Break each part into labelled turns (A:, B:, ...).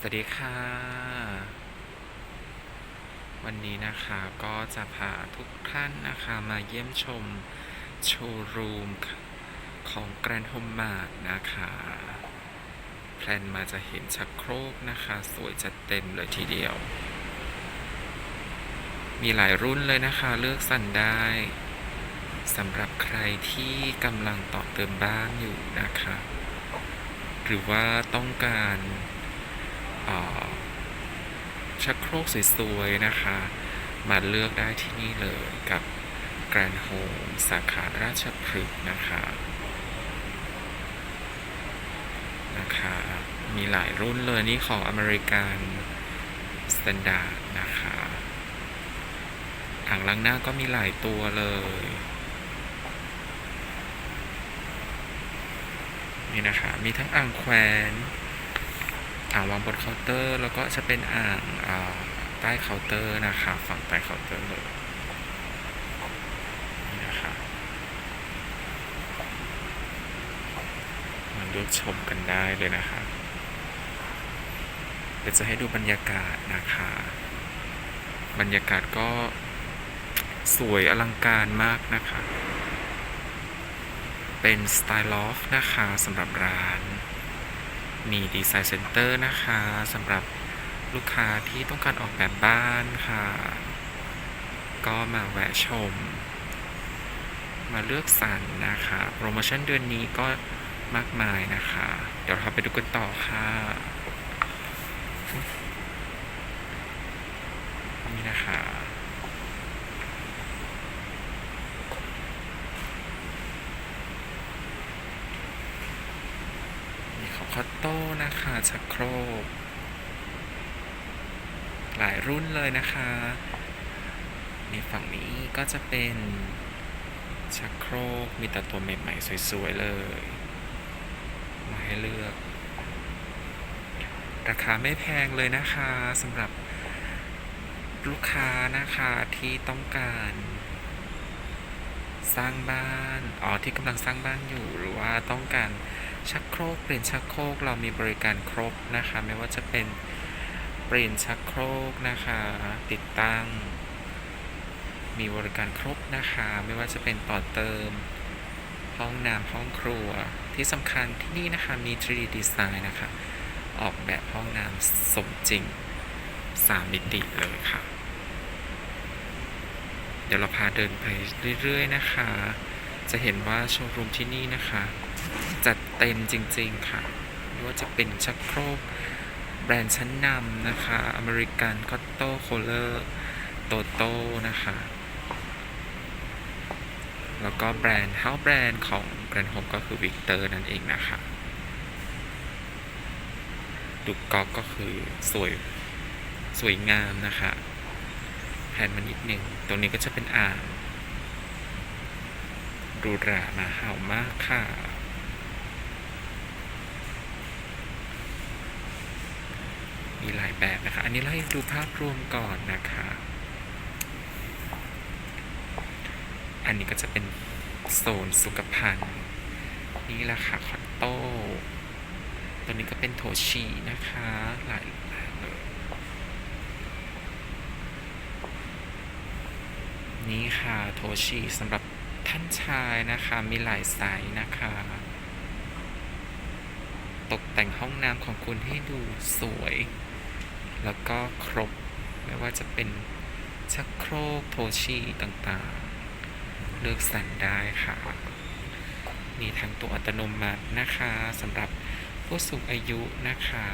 A: สวัสดีค่ะ วันนี้นะคะก็จะพาทุกท่านนะคะมาเยี่ยมชมโชว์รูมของแกรน d h โฮมมาร์นะคะแพลนมาจะเห็นชักโครกนะคะ สวยจัดเต็มเลยทีเดียว มีหลายรุ่นเลยนะคะเลือกสรรได้สำหรับใครที่กำลังต่อเติมบ้านอยู่นะคะ หรือว่าต้องการ ชักโครกสวยๆนะคะ มาเลือกได้ที่นี่เลยกับ Grand Home สาขาราชพฤกษ์นะคะนะคะ มีหลายรุ่นเลยนี่ของอเมริกันสแตนดาร์ดนะคะอ่างล้างหน้าก็มีหลายตัวเลยนี่นะคะ มีทั้งอ่างแขวน อ่างวางบนเคาน์เตอร์ แล้วก็จะเป็นอ่างอ่าใต้เคาน์เตอร์นะคะฝั่งใต้เคาน์เตอร์เลยนี่นะคะมาเลือกชมกันได้เลยนะคะเดี๋ยวจะให้ดูบรรยากาศนะคะ บรรยากาศก็สวยอลังการมากนะคะ เป็นสไตล์ลอฟนะคะสำหรับร้าน มีดีไซน์เซ็นเตอร์นะคะสำหรับลูกค้าที่ต้องการออกแบบบ้านค่ะ ก็มาแวะชม มาเลือกสรรนะคะ โปรโมชั่นเดือนนี้ก็มากมายนะคะ เดี๋ยวเราไปดูกันต่อค่ะ นี่นะคะ มีของคอตโต้นะ คะชักโครกหลายรุ่นเลยนะคะในฝั่งนี้ก็จะเป็นชักโครกมีแต่ตัวใหม่ๆ สวยๆ เลย มาให้เลือก ราคาไม่แพงเลยนะคะสำหรับลูกค้านะคะที่ต้องการสร้างบ้าน อ๋อ ที่กำลังสร้างบ้านอยู่ หรือว่าต้องการ ชักโครกเปลี่ยนชักโครกเรามีบริการครบนะคะ ไม่ว่าจะเป็นเปลี่ยนชักโครกนะคะ ติดตั้ง มีบริการครบนะคะ ไม่ว่าจะเป็นต่อเติม ห้องน้ำห้องครัว ที่สำคัญที่นี่นะคะมี 3D Design นะคะ ออกแบบห้องน้ำสมจริง 3 มิติเลยค่ะ เดี๋ยวเราพาเดินไปเรื่อยๆนะคะจะเห็นว่าโชว์รูมที่นี่นะคะ จัด เต็มจริง ๆ ค่ะไม่ว่าจะเป็นชักโครกแบรนด์ชั้นนำนะคะอเมริกันคอตโต้โคเลอร์โตโต้นะคะ แล้วก็แบรนด์เฮาแบรนด์ของแบรนด์โฮมก็คือวิกเตอร์นั่นเองนะคะดูกอล์ฟก็คือสวยสวยงามนะคะแผนมานิดหนึ่งตรงนี้ก็จะเป็นอ่างหรูรามาเห่ามากค่ะ มีหลายแบบนะคะ อันนี้เราให้ดูภาพรวมก่อนนะคะ อันนี้ก็จะเป็นโซนสุขภัณฑ์ นี่แหละค่ะคอตโต้ตัวนี้ก็เป็นโทชินะคะ หลายแบบเลยนี่ค่ะ โทชิสำหรับท่านชายนะคะ มีหลายไซส์นะคะ ตกแต่งห้องน้ำของคุณให้ดูสวย แล้วก็ครบ ไม่ว่าจะเป็นชักโครกโทชิต่างๆ เลือกสรรได้ค่ะ มีทั้งตัวอัตโนมัตินะคะสำหรับผู้สูงอายุนะคะ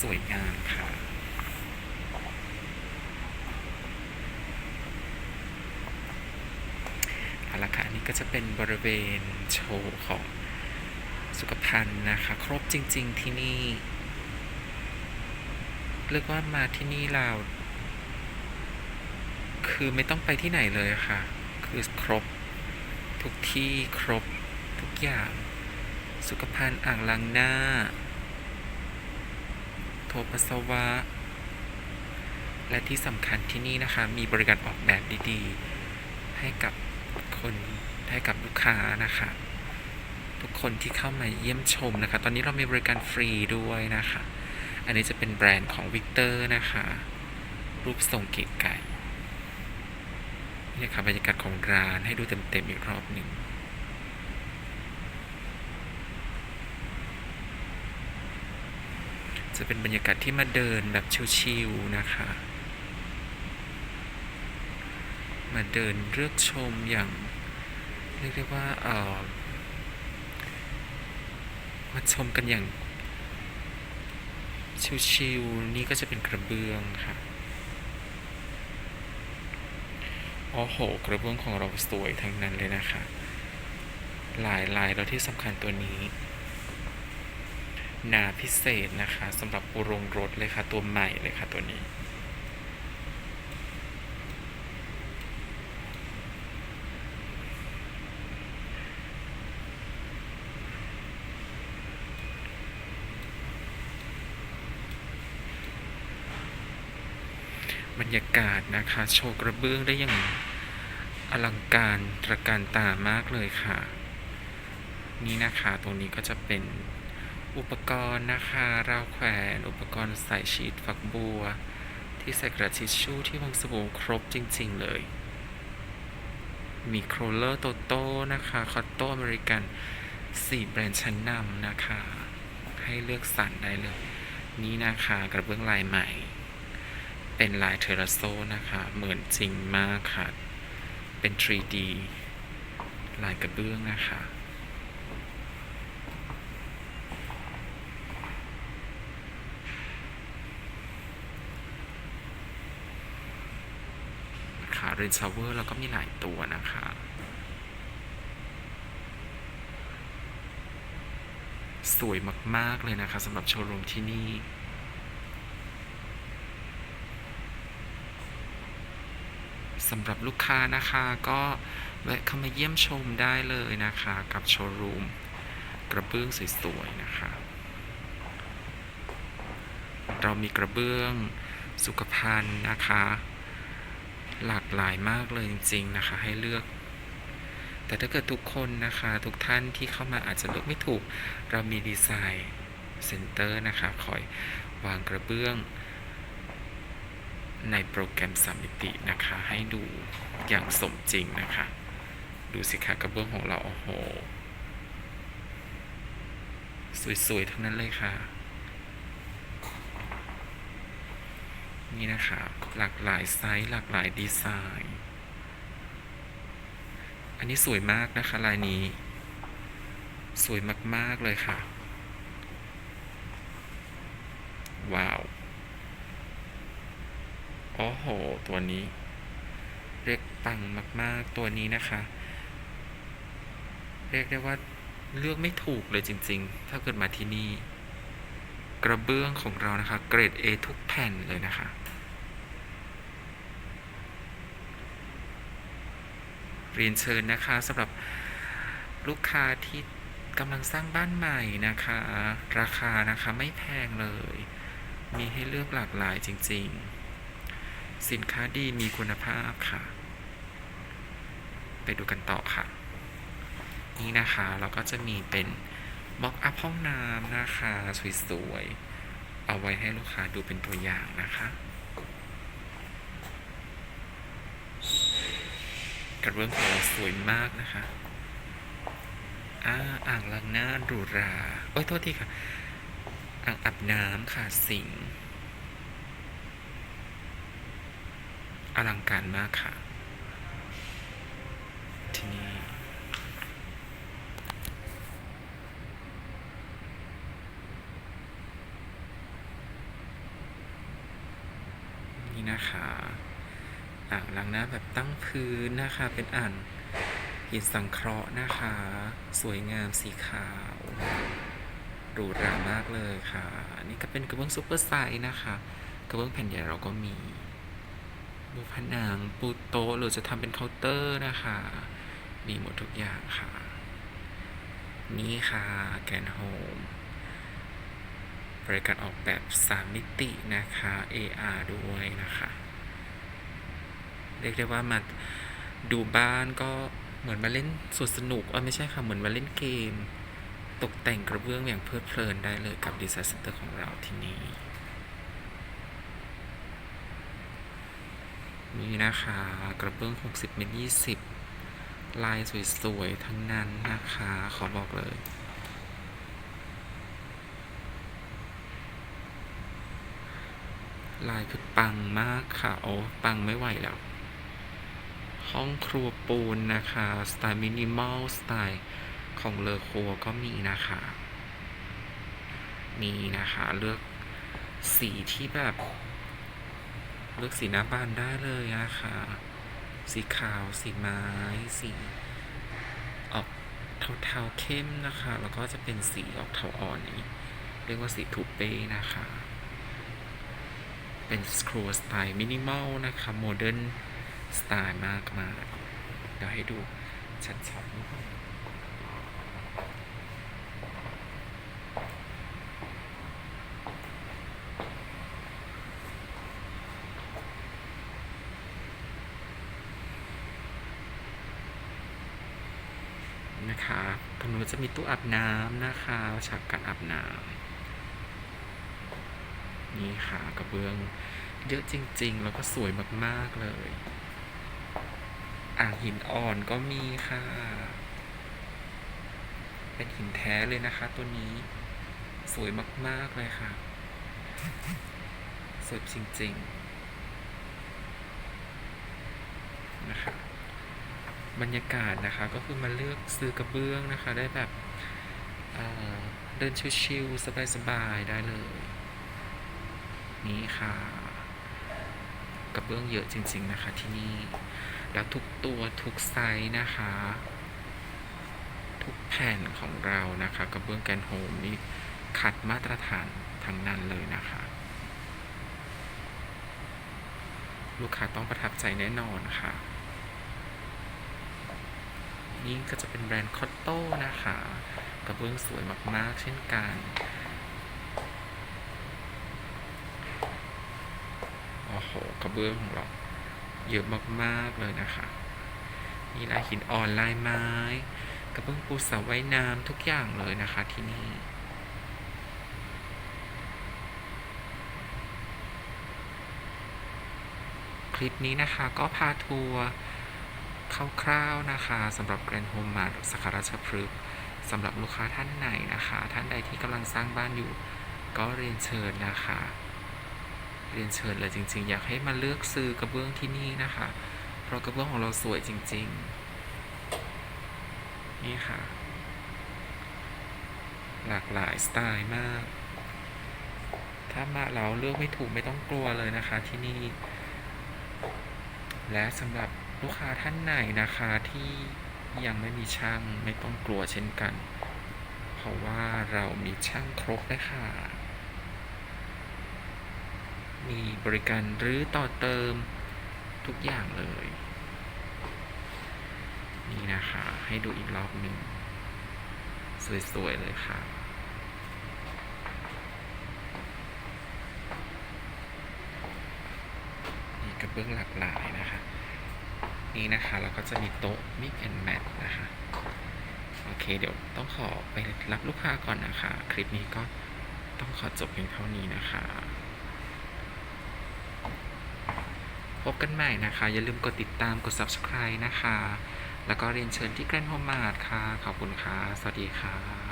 A: สวยงามค่ะเอาละค่ะอันนี้ก็จะเป็นบริเวณโชว์ของสุขภัณฑ์นะคะ ครบจริง ๆ ที่นี่ เรียกว่ามาที่นี่เรา คือไม่ต้องไปที่ไหนเลยค่ะ คือครบ ทุกที่ครบ ทุกอย่าง สุขภัณฑ์อ่างล้างหน้า โถปัสสาวะ และที่สำคัญที่นี่นะคะ มีบริการออกแบบดีๆ ให้กับคนให้กับลูกค้านะคะ ทุกคนที่เข้ามาเยี่ยมชมนะคะ ตอนนี้เรามีบริการฟรีด้วยนะคะ อันนี้จะเป็นแบรนด์ของวิกเตอร์นะคะ รูปทรงเก๋ไก่นี่นะคะบรรยากาศของร้านให้ดูเต็มๆอีกรอบหนึ่งจะเป็นบรรยากาศที่มาเดินแบบชิลๆนะคะ มาเดินเลือกชมอย่างเรียกได้ว่าเออมาชมกันอย่าง ชิวๆนี่ก็จะเป็นกระเบื้องค่ะโอ้โห กระเบื้องของเราสวยทั้งนั้นเลยนะคะ หลายลายแล้วที่สำคัญตัวนี้ หนาพิเศษนะคะสำหรับโรงรถเลยค่ะ ตัวใหม่เลยค่ะตัวนี้ บรรยากาศนะคะ โชว์กระเบื้องได้อย่างอลังการตระการตามากเลยค่ะ นี่นะคะตรงนี้ก็จะเป็นอุปกรณ์นะคะราวแขวนอุปกรณ์ใส่ชีตฝักบัว ที่ใส่กระดาษทิชชู่ที่วางสบู่ครบจริง ๆ เลย มีโครเลอร์โตโต้นะคะคอตโตอเมริกันสี่แบรนด์ชั้นนำนะคะ ให้เลือกสรรได้เลย นี่นะคะกระเบื้องลายใหม่ เป็นลายเทอราโซนะคะ เหมือนจริงมากค่ะ เป็น 3D ลายกระเบื้องนะคะค่ะเรนชาวเวอร์แล้วก็มีหลายตัวนะคะสวยมาก ๆ เลยนะคะสำหรับโชว์รูมที่นี่ สำหรับลูกค้านะคะก็แวะเข้ามาเยี่ยมชมได้เลยนะคะ กับโชว์รูมกระเบื้องสวยๆนะคะ เรามีกระเบื้องสุขภัณฑ์นะคะ หลากหลายมากเลยจริงๆนะคะให้เลือก แต่ถ้าเกิดทุกคนนะคะ ทุกท่านที่เข้ามาอาจจะเลือกไม่ถูก เรามีดีไซน์เซ็นเตอร์นะคะ คอยวางกระเบื้อง ในโปรแกรมสามมิตินะคะ ให้ดูอย่างสมจริงนะคะ ดูสิคะกระเบื้องของเราโอ้โห สวย ๆ ทั้งนั้นเลยค่ะ นี่นะคะ หลากหลายไซส์หลากหลายดีไซน์ อันนี้สวยมากนะคะ ลายนี้ สวยมาก ๆ เลยค่ะ ว้าว โอ้โห ตัวนี้ เรียกปังมาก ๆ ตัวนี้นะคะ เรียกได้ว่าเลือกไม่ถูกเลยจริง ๆ ถ้าเกิดมาที่นี่ กระเบื้องของเรานะคะ เกรด A ทุกแผ่นเลยนะคะ เรียนเชิญนะคะสำหรับลูกค้าที่กำลังสร้างบ้านใหม่นะคะ ราคานะคะไม่แพงเลย มีให้เลือกหลากหลายจริง ๆ สินค้าดีมีคุณภาพค่ะ ไปดูกันต่อค่ะ นี่นะคะเราก็จะมีเป็นบล็อกอัพห้องน้ำนะคะสวยๆเอาไว้ให้ลูกค้าดูเป็นตัวอย่างนะคะกระเบื้องของเราสวยมากนะคะอ่าอ่างล้างหน้าหรูหราโอ้ยโทษทีค่ะ อ่างอาบน้ำค่ะสิง อลังการมากค่ะ ที่นี่นี่นะคะอ่างล้างหน้าแบบตั้งพื้นนะคะ เป็นอ่างหินสังเคราะห์นะคะ สวยงามสีขาวหรูหรามากเลยค่ะอันนี้ก็เป็นกระเบื้องซุปเปอร์ไซส์นะคะ กระเบื้องแผ่นใหญ่เราก็มี บูผนังปูโต๊ะหรือจะทำเป็นเคาน์เตอร์นะคะ มีหมดทุกอย่างค่ะ นี่ค่ะแกนโฮมบริการออกแบบ3มิตินะคะ AR ด้วยนะคะ เรียกได้ว่ามาดูบ้านก็เหมือนมาเล่นสวนสนุกเออไม่ใช่ค่ะ เหมือนมาเล่นเกม ตกแต่งกระเบื้องอย่างเพลิดเพลินได้เลยกับดีไซน์เซ็นเตอร์ของเราที่นี่ นี่นะคะ กระเบื้อง 60เมตร20 ลายสวย ๆ ทั้งนั้นนะคะ ขอบอกเลยลายคือปังมากค่ะ โอ้ปังไม่ไหวแล้ว ห้องครัวปูนนะคะ สไตล์มินิมอล สไตล์ของเลอครัวก็มีนะคะ มีนะคะ เลือกสีที่แบบ เลือกสีหน้าบ้านได้เลยนะคะ สีขาว สีไม้ สีออกเทาๆเข้มนะคะ แล้วก็จะเป็นสีออกเทาอ่อนนี้ เรียกว่าสีทูเป้นะคะ เป็นสครัวสไตล์มินิมอลนะคะโมเดิร์นสไตล์มากมากๆเดี๋ยวให้ดูชัดๆนิดนึง นะคะตรงนู้นจะมีตู้อาบน้ำนะคะฉากการอาบน้ำนี่ค่ะกระเบื้องเยอะจริง ๆ แล้วก็สวยมากๆเลย อ่างหินอ่อนก็มีค่ะ เป็นหินแท้เลยนะคะ ตัวนี้สวยมากๆเลยค่ะ สวยจริง ๆ นะคะ บรรยากาศนะคะ ก็คือมาเลือกซื้อกระเบื้องนะคะ ได้แบบเเดินชิวๆสบายๆได้เลย นี่ค่ะ กระเบื้องเยอะจริง ๆนะคะที่นี่ แล้วทุกตัวทุกไซส์นะคะ ทุกแผ่นของเรานะคะ กระเบื้องแกนโฮมนี่คัดมาตรฐานทั้งนั้นเลยนะคะ ลูกค้าต้องประทับใจแน่นอนค่ะ นี่ก็จะเป็นแบรนด์คอตโต้นะคะกระเบื้องสวยมาก ๆ เช่นกัน โอ้โห กระเบื้องของเรา เยอะมาก ๆ เลยนะคะมีลายหินอ่อนลายไม้ กระเบื้องปูเสาไว้น้ำทุกอย่างเลยนะคะที่นี่คลิปนี้นะคะก็พาทัวร์ คร่าวๆนะคะสำหรับแกรนด์โฮมมาร์สาขาราชพฤกษ์สำหรับลูกค้าท่านไหนนะคะ ท่านใดที่กำลังสร้างบ้านอยู่ ก็เรียนเชิญนะคะ เรียนเชิญเลยจริง ๆ อยากให้มาเลือกซื้อกระเบื้องที่นี่นะคะ เพราะกระเบื้องของเราสวยจริง ๆ นี่ค่ะ หลากหลายสไตล์มาก ถ้ามาเราเลือกไม่ถูกไม่ต้องกลัวเลยนะคะที่นี่ และสำหรับ ลูกค้าท่านไหนนะคะที่ยังไม่มีช่างไม่ต้องกลัวเช่นกัน เพราะว่าเรามีช่างครบเลยค่ะมีบริการรื้อต่อเติมทุกอย่างเลย นี่นะคะ ให้ดูอีกรอบหนึ่ง สวย ๆ เลยค่ะมีกระเบื้องหลากหลายนะ นี่นะคะแล้วก็จะมีโต๊ะมิกแอนแมทนะคะ โอเค เดี๋ยวต้องขอไปรับลูกค้าก่อนนะคะ คลิปนี้ก็ต้องขอจบเพียงเท่านี้นะคะ พบกันใหม่นะคะ อย่าลืมกดติดตามกด subscribe นะคะ แล้วก็เรียนเชิญที่แกรนด์โฮมมาร์ทค่ะ ขอบคุณค่ะ สวัสดีค่ะ